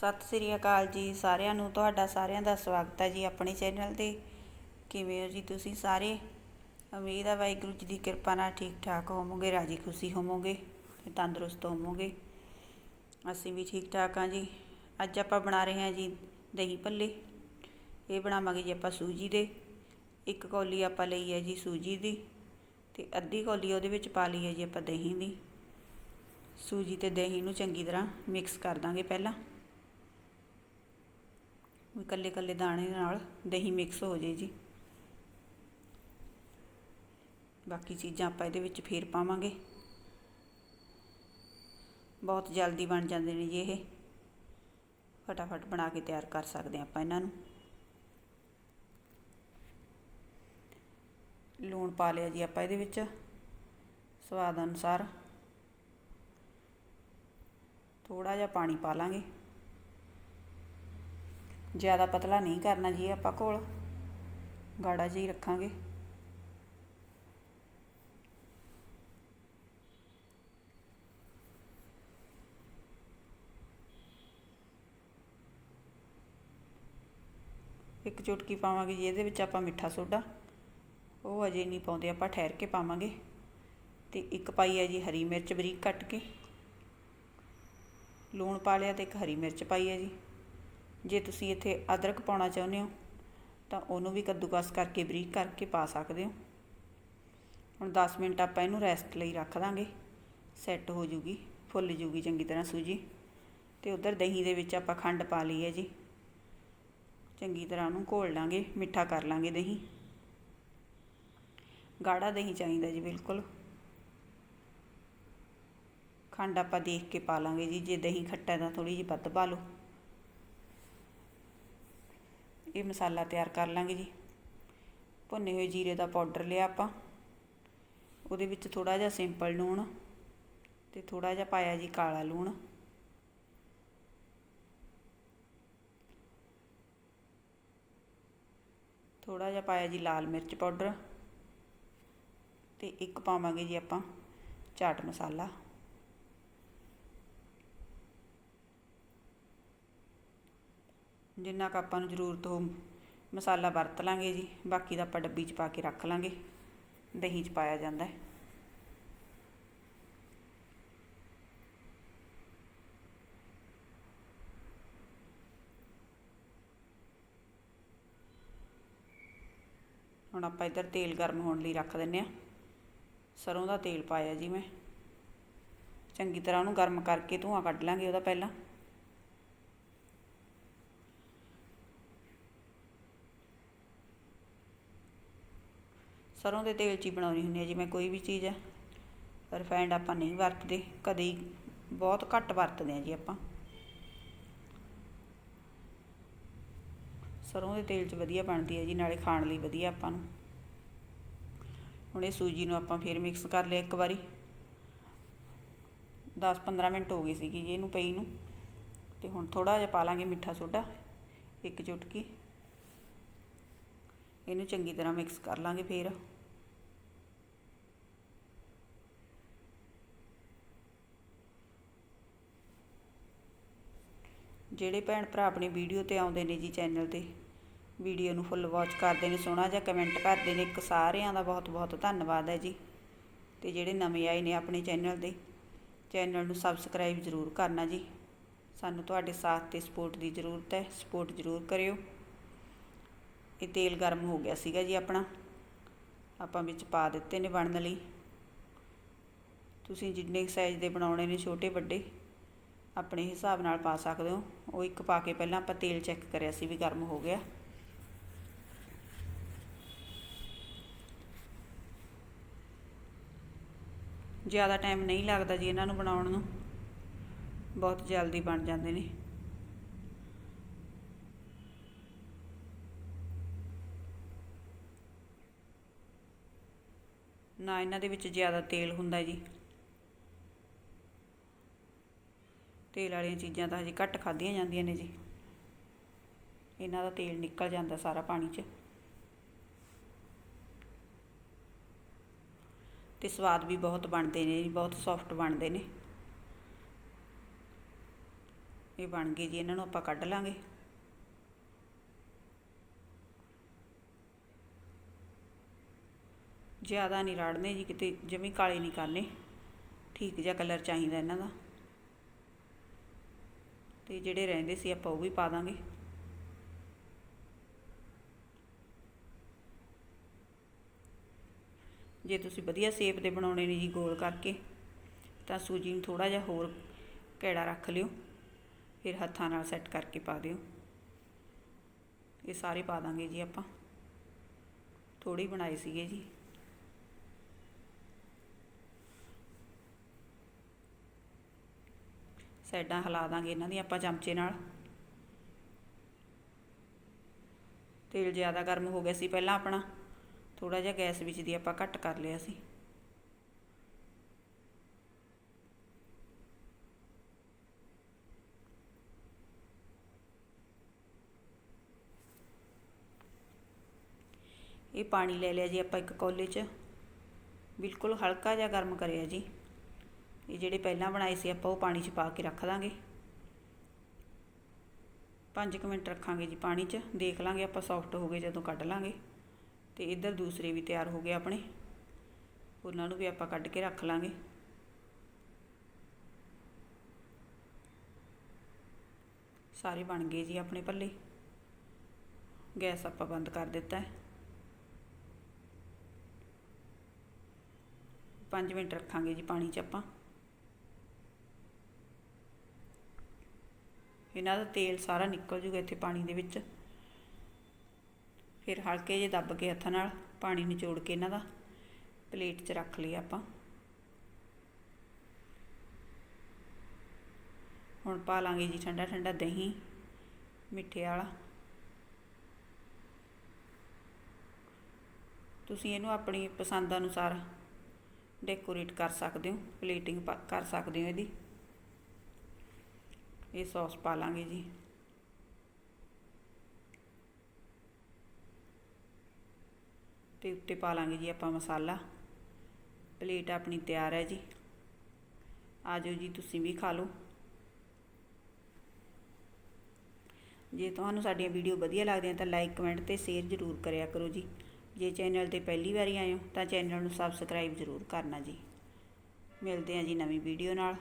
ਸਤਿ ਸ੍ਰੀ ਅਕਾਲ ਜੀ ਸਾਰਿਆਂ ਨੂੰ, ਤੁਹਾਡਾ ਸਾਰਿਆਂ ਦਾ ਸਵਾਗਤ ਹੈ ਜੀ ਆਪਣੇ ਚੈਨਲ ਤੇ। ਕਿਵੇਂ ਹੋ ਜੀ ਤੁਸੀਂ ਸਾਰੇ? ਉਮੀਦ ਹੈ ਵਾਹਿਗੁਰੂ ਜੀ ਦੀ ਕਿਰਪਾ ਨਾਲ ਠੀਕ ਠਾਕ ਹੋਵੋਗੇ, ਰਾਜੀ ਖੁਸ਼ੀ ਹੋਵੋਗੇ ਤੇ ਤੰਦਰੁਸਤ ਹੋਵੋਗੇ। ਅਸੀਂ ਵੀ ਠੀਕ ਠਾਕ ਹਾਂ ਜੀ। ਅੱਜ ਆਪਾਂ ਬਣਾ ਰਹੇ ਹਾਂ ਜੀ ਦਹੀਂ ਭੱਲੇ। ਇਹ ਬਣਾਵਾਂਗੇ ਜੀ ਆਪਾਂ ਸੂਜੀ ਦੇ। ਇੱਕ ਕੌਲੀ ਆਪਾਂ ਲਈ ਹੈ ਜੀ ਸੂਜੀ ਦੀ ਤੇ ਅੱਧੀ ਕੌਲੀ ਉਹਦੇ ਵਿੱਚ ਪਾ ਲਈ ਹੈ ਜੀ ਆਪਾਂ ਦਹੀਂ ਦੀ। ਸੂਜੀ ਤੇ ਦਹੀਂ ਨੂੰ ਚੰਗੀ ਤਰ੍ਹਾਂ ਮਿਕਸ ਕਰ ਦਾਂਗੇ ਪਹਿਲਾਂ। ਇਕੱਲੇ ਇਕੱਲੇ ਦਾਣੇ ਨਾਲ ਦਹੀਂ ਮਿਕਸ ਹੋ ਜੇ ਜੀ। ਬਾਕੀ ਚੀਜ਼ਾਂ ਆਪਾਂ ਇਹਦੇ ਵਿੱਚ ਫੇਰ ਪਾਵਾਂਗੇ। ਬਹੁਤ ਜਲਦੀ ਬਣ ਜਾਂਦੇ ਨੇ ਜੀ ਇਹ। ਫਟਾਫਟ ਬਣਾ ਕੇ ਤਿਆਰ ਕਰ ਸਕਦੇ ਹਾਂ ਆਪਾਂ ਇਹਨਾਂ ਨੂੰ। ਲੂਣ ਪਾ ਲਿਆ ਜੀ ਆਪਾਂ ਇਹਦੇ ਵਿੱਚ ਸਵਾਦ ਅਨੁਸਾਰ। ਥੋੜਾ ਜਿਹਾ ਪਾਣੀ ਪਾ ਲਾਂਗੇ। ਜ਼ਿਆਦਾ ਪਤਲਾ ਨਹੀਂ ਕਰਨਾ ਜੀ ਆਪਾਂ ਕੋਲ। ਗਾੜਾ ਜਿਹਾ ਰੱਖਾਂਗੇ। ਇੱਕ ਚੁਟਕੀ ਪਾਵਾਂਗੇ ਜੀ, ਇਹਦੇ ਵਿੱਚ ਆਪਾਂ ਮਿੱਠਾ ਸੋਡਾ। ਉਹ ਅਜੇ ਨਹੀਂ ਪਾਉਂਦੇ, ਆਪਾਂ ਠਹਿਰ ਕੇ ਪਾਵਾਂਗੇ। ਤੇ ਇੱਕ ਪਾਈ ਹੈ ਜੀ ਹਰੀ ਮਿਰਚ ਬਰੀਕ ਕੱਟ ਕੇ। ਲੂਣ ਪਾ ਲਿਆ ਤੇ ਇੱਕ ਹਰੀ ਮਿਰਚ ਪਾਈ ਹੈ ਜੀ। ਜੇ ਤੁਸੀਂ ਇੱਥੇ ਅਦਰਕ ਪਾਉਣਾ ਚਾਹੁੰਦੇ ਹੋ, ਤਾਂ ਉਹਨੂੰ ਵੀ ਕੱਦੂਕਸ ਕਰਕੇ ਬਰੀਕ ਕਰਕੇ ਪਾ ਸਕਦੇ ਹੋ। ਹੁਣ 10 ਮਿੰਟ ਆਪਾਂ ਇਹਨੂੰ ਰੈਸਟ ਲਈ ਰੱਖ ਦਾਂਗੇ। ਸੈੱਟ ਹੋ ਜੂਗੀ, ਫੁੱਲ ਜੂਗੀ ਚੰਗੀ ਤਰ੍ਹਾਂ ਸੂਜੀ। ਤੇ ਉਧਰ ਦਹੀਂ ਦੇ ਵਿੱਚ ਆਪਾਂ ਖੰਡ ਪਾ ਲਈ ਹੈ ਜੀ। ਚੰਗੀ ਤਰ੍ਹਾਂ ਉਹਨੂੰ ਘੋਲ ਲਾਂਗੇ, ਮਿੱਠਾ ਕਰ ਲਾਂਗੇ ਦਹੀਂ। ਗਾੜਾ ਦਹੀਂ ਚਾਹੀਦਾ ਜੀ, ਬਿਲਕੁਲ। ਖੰਡ ਆਪਾਂ ਦੇਖ ਕੇ ਪਾ ਲਾਂਗੇ ਜੀ, ਜੇ ਦਹੀਂ ਖੱਟਾ ਤਾਂ ਥੋੜੀ ਜਿਹੀ ਵੱਧ ਪਾ ਲਓ। ਇਹ ਮਸਾਲਾ ਤਿਆਰ ਕਰ ਲਾਂਗੇ ਜੀ। ਭੁੰਨੇ ਹੋਏ ਜੀਰੇ ਦਾ ਪਾਊਡਰ ਲਿਆ ਆਪਾਂ। ਉਹਦੇ ਵਿੱਚ ਥੋੜਾ ਜਿਹਾ ਸਿੰਪਲ ਲੂਣ ਤੇ ਥੋੜਾ ਜਿਹਾ ਪਾਇਆ ਜੀ ਕਾਲਾ ਲੂਣ। ਥੋੜਾ ਜਿਹਾ ਪਾਇਆ ਜੀ ਲਾਲ ਮਿਰਚ ਪਾਊਡਰ। ਤੇ ਇੱਕ ਪਾਵਾਂਗੇ ਜੀ ਆਪਾਂ ਚਾਟ ਮਸਾਲਾ। ਜਿੰਨਾ ਕੁ ਆਪਾਂ ਨੂੰ ਜ਼ਰੂਰਤ ਹੋ ਮਸਾਲਾ ਵਰਤ ਲਾਂਗੇ ਜੀ, ਬਾਕੀ ਦਾ ਆਪਾਂ ਡੱਬੀ 'ਚ ਪਾ ਕੇ ਰੱਖ ਲਾਂਗੇ, ਦਹੀਂ 'ਚ ਪਾਇਆ ਜਾਂਦਾ ਹੈ। ਹੁਣ ਆਪਾਂ ਇੱਧਰ ਤੇਲ ਗਰਮ ਹੋਣ ਲਈ ਰੱਖ ਦਿੰਨੇ ਆ ਸਰੋਂ ਦਾ ਤੇਲ ਪਾਇਆ ਜੀ ਮੈਂ। ਚੰਗੀ ਤਰ੍ਹਾਂ ਉਹਨੂੰ ਗਰਮ ਕਰਕੇ ਧੂਆਂ ਕੱਢ ਲਾਂਗੇ ਉਹਦਾ ਪਹਿਲਾਂ। ਸਰੋਂ ਦੇ ਤੇਲ 'ਚ ਹੀ ਬਣਾਉਣੀ ਹੁੰਦੀ ਹੈ ਜੀ ਮੈਂ, ਕੋਈ ਵੀ ਚੀਜ਼ ਹੈ। ਰਿਫਾਇੰਡ ਆਪਾਂ ਨਹੀਂ ਵਰਤਦੇ, ਕਦੇ ਹੀ ਬਹੁਤ ਘੱਟ ਵਰਤਦੇ ਆ ਜੀ ਆਪਾਂ। ਸਰੋਂ ਦੇ ਤੇਲ 'ਚ ਵਧੀਆ ਬਣਦੀ ਹੈ ਜੀ, ਨਾਲੇ ਖਾਣ ਲਈ ਵਧੀਆ ਆਪਾਂ ਨੂੰ। ਹੁਣ ਇਹ ਸੂਜੀ ਨੂੰ ਆਪਾਂ ਫੇਰ ਮਿਕਸ ਕਰ ਲਿਆ ਇੱਕ ਵਾਰੀ। 10-15 ਮਿੰਟ ਹੋ ਗਏ ਸੀਗੀ ਜੀ ਇਹਨੂੰ ਪਈ ਨੂੰ। ਤੇ ਹੁਣ ਥੋੜਾ ਜਿਹਾ ਪਾ ਲਾਂਗੇ ਮਿੱਠਾ ਸੋਡਾ, ਇੱਕ ਚੁਟਕੀ। ਇਹਨੂੰ ਚੰਗੀ ਤਰ੍ਹਾਂ ਮਿਕਸ ਕਰ ਲਾਂਗੇ ਫੇਰ। ਜਿਹੜੇ ਭੈਣ ਭਰਾ ਆਪਣੀ ਵੀਡੀਓ ਤੇ ਆਉਂਦੇ ਨੇ ਜੀ ਚੈਨਲ ਤੇ, ਵੀਡੀਓ ਨੂੰ ਫੁੱਲ ਵਾਚ ਕਰਦੇ ਨੇ, ਸੋਹਣਾ ਜਿਹਾ ਕਮੈਂਟ ਕਰਦੇ ਨੇ, ਇੱਕ ਸਾਰਿਆਂ ਦਾ ਬਹੁਤ ਬਹੁਤ ਧੰਨਵਾਦ ਹੈ ਜੀ। ਤੇ ਜਿਹੜੇ ਨਵੇਂ ਆਏ ਨੇ ਆਪਣੇ ਚੈਨਲ ਦੇ ਚੈਨਲ ਨੂੰ ਸਬਸਕ੍ਰਾਈਬ ਜ਼ਰੂਰ ਕਰਨਾ ਜੀ। ਸਾਨੂੰ ਤੁਹਾਡੇ ਸਾਥ ਤੇ ਸਪੋਰਟ ਦੀ ਜ਼ਰੂਰਤ ਹੈ ਸਪੋਰਟ ਜ਼ਰੂਰ ਕਰਿਓ। ਇਹ ਤੇਲ ਗਰਮ ਹੋ ਗਿਆ ਸੀਗਾ ਜੀ ਆਪਣਾ। ਆਪਾਂ ਵਿੱਚ ਪਾ ਦਿੱਤੇ ਨੇ ਬਣਨ ਲਈ। ਤੁਸੀਂ ਜਿੰਨੇ ਸਾਈਜ਼ ਦੇ ਬਣਾਉਣੇ ਨੇ, ਛੋਟੇ, ਵੱਡੇ, ਆਪਣੇ ਹਿਸਾਬ ਨਾਲ ਪਾ ਸਕਦੇ ਹੋ। ਉਹ ਇੱਕ ਪਾ ਕੇ ਪਹਿਲਾਂ ਆਪਾਂ ਤੇਲ ਚੈੱਕ ਕਰਿਆ ਸੀ ਵੀ ਗਰਮ ਹੋ ਗਿਆ। ਜ਼ਿਆਦਾ ਟਾਈਮ ਨਹੀਂ ਲੱਗਦਾ ਜੀ ਇਹਨਾਂ ਨੂੰ ਬਣਾਉਣ ਨੂੰ। ਬਹੁਤ ਜਲਦੀ ਬਣ ਜਾਂਦੇ ਨੇ। ਨਾ ਇਹਨਾਂ ਦੇ ਵਿੱਚ ਜ਼ਿਆਦਾ ਤੇਲ ਹੁੰਦਾ ਜੀ। ਤੇਲ ਵਾਲੀਆਂ ਚੀਜ਼ਾਂ ਤਾਂ ਹਜੇ ਘੱਟ ਖਾਧੀਆਂ ਜਾਂਦੀਆਂ ਨੇ ਜੀ। ਇਹਨਾਂ ਦਾ ਤੇਲ ਨਿਕਲ ਜਾਂਦਾ ਸਾਰਾ ਪਾਣੀ 'ਚ। ਤੇ ਸਵਾਦ ਵੀ ਬਹੁਤ ਬਣਦੇ ਨੇ ਜੀ, ਬਹੁਤ ਸੌਫਟ ਬਣਦੇ ਨੇ। ਇਹ ਬਣ ਗਏ ਜੀ, ਇਹਨਾਂ ਨੂੰ ਆਪਾਂ ਕੱਢ ਲਾਂਗੇ। ਜ਼ਿਆਦਾ ਨਹੀਂ ਰਾੜਨੇ ਜੀ ਕਿਤੇ, ਜਮੀ ਕਾਲੇ ਨਹੀਂ ਕਰਨੇ। ਠੀਕ ਜਿਹਾ ਕਲਰ ਚਾਹੀਦਾ ਇਹਨਾਂ ਦਾ। ਤੇ ਜਿਹੜੇ ਰਹਿੰਦੇ ਸੀ ਆਪਾਂ ਉਹ ਵੀ ਪਾ ਦਾਂਗੇ। ਜੇ ਤੁਸੀਂ ਵਧੀਆ ਸ਼ੇਪ ਦੇ ਬਣਾਉਣੇ ਨੇ ਜੀ ਗੋਲ ਕਰਕੇ, ਤਾਂ ਸੂਜੀ ਨੂੰ ਥੋੜਾ ਜਿਹਾ ਹੋਰ ਕੈੜਾ ਰੱਖ ਲਿਓ। ਫਿਰ ਹੱਥਾਂ ਨਾਲ ਸੈੱਟ ਕਰਕੇ ਪਾ ਦਿਓ। ਇਹ ਸਾਰੇ ਪਾ ਦਾਂਗੇ ਜੀ ਆਪਾਂ। ਥੋੜੀ ਬਣਾਏ ਸੀਗੇ ਜੀ। ਸਾਈਡਾਂ ਹਿਲਾ ਦਾਂਗੇ ਇਹਨਾਂ ਦੀ ਆਪਾਂ ਚਮਚੇ ਨਾਲ। ਤੇਲ ਜ਼ਿਆਦਾ ਗਰਮ ਹੋ ਗਿਆ ਸੀ ਪਹਿਲਾਂ ਆਪਣਾ। ਥੋੜਾ ਜਿਹਾ ਗੈਸ ਵਿੱਚ ਦੀ ਆਪਾਂ ਘੱਟ ਕਰ ਲਿਆ ਸੀ। ਇਹ ਪਾਣੀ ਲੈ ਲਿਆ ਜੀ ਆਪਾਂ ਇੱਕ ਕੌਲੇ 'ਚ। ਬਿਲਕੁਲ ਹਲਕਾ ਜਿਹਾ ਗਰਮ ਕਰਿਆ ਜੀ। ਇਹ ਜਿਹੜੇ ਪਹਿਲਾਂ ਬਣਾਏ ਸੀ, ਆਪਾਂ ਉਹ ਪਾਣੀ 'ਚ ਪਾ ਕੇ ਰੱਖ ਦਾਂਗੇ 5 ਮਿੰਟ ਰੱਖਾਂਗੇ ਜੀ ਪਾਣੀ 'ਚ। ਦੇਖ ਲਾਂਗੇ ਆਪਾਂ ਸੌਫਟ ਹੋ ਗਏ ਜਦੋਂ ਕੱਢ ਲਾਂਗੇ। ਤੇ ਇੱਧਰ ਦੂਸਰੇ ਵੀ ਤਿਆਰ ਹੋ ਗਏ ਆਪਣੇ। ਉਹਨਾਂ ਨੂੰ ਵੀ ਆਪਾਂ ਕੱਢ ਕੇ ਰੱਖ ਲਾਂਗੇ। ਸਾਰੇ ਬਣ ਗਏ ਜੀ ਆਪਣੇ ਪੱਲੇ। ਗੈਸ ਆਪਾਂ ਬੰਦ ਕਰ ਦਿੱਤਾ ਹੈ। 5 ਮਿੰਟ ਰੱਖਾਂਗੇ ਜੀ ਪਾਣੀ 'ਚ ਆਪਾਂ। ਇਹਨਾਂ ਦਾ ਤੇਲ ਸਾਰਾ ਨਿਕਲ ਜੂਗਾ ਇੱਥੇ ਪਾਣੀ ਦੇ ਵਿੱਚ। ਫਿਰ ਹਲਕੇ ਜਿਹੇ ਦੱਬ ਕੇ ਹੱਥਾਂ ਨਾਲ ਪਾਣੀ ਨਿਚੋੜ ਕੇ ਇਹਨਾਂ ਦਾ ਪਲੇਟ 'ਚ ਰੱਖ ਲਿਆ ਆਪਾਂ। ਹੁਣ ਪਾ ਲਾਂਗੇ ਜੀ ਠੰਡਾ ਠੰਡਾ ਦਹੀਂ, ਮਿੱਠੇ ਵਾਲਾ। ਤੁਸੀਂ ਇਹਨੂੰ ਆਪਣੀ ਪਸੰਦ ਅਨੁਸਾਰ ਡੈਕੋਰੇਟ ਕਰ ਸਕਦੇ ਹੋ ਪਲੇਟਿੰਗ ਕਰ ਸਕਦੇ ਹੋ ਇਹਦੀ। ਇਹ ਸੌਸ ਪਾ ਲਾਂਗੇ ਜੀ। ਤੇ ਉੱਤੇ ਪਾ ਲਾਂਗੇ ਜੀ ਆਪਾਂ ਮਸਾਲਾ। ਪਲੇਟ ਆਪਣੀ ਤਿਆਰ ਹੈ ਜੀ। ਆਜੋ ਜੀ, ਤੁਸੀਂ ਵੀ ਖਾ ਲਓ। ਜੇ ਤੁਹਾਨੂੰ ਸਾਡੀਆਂ ਵੀਡੀਓ ਵਧੀਆ ਲੱਗਦੀਆਂ ਤਾਂ ਲਾਈਕ, ਕਮੈਂਟ ਤੇ ਸ਼ੇਅਰ ਜ਼ਰੂਰ ਕਰਿਆ ਕਰੋ ਜੀ। ਜੇ ਚੈਨਲ ਤੇ ਪਹਿਲੀ ਵਾਰੀ ਆਏ ਹੋ ਤਾਂ ਚੈਨਲ ਨੂੰ ਸਬਸਕ੍ਰਾਈਬ ਜ਼ਰੂਰ ਕਰਨਾ ਜੀ। ਮਿਲਦੇ ਹਾਂ ਜੀ ਨਵੀਂ ਵੀਡੀਓ ਨਾਲ।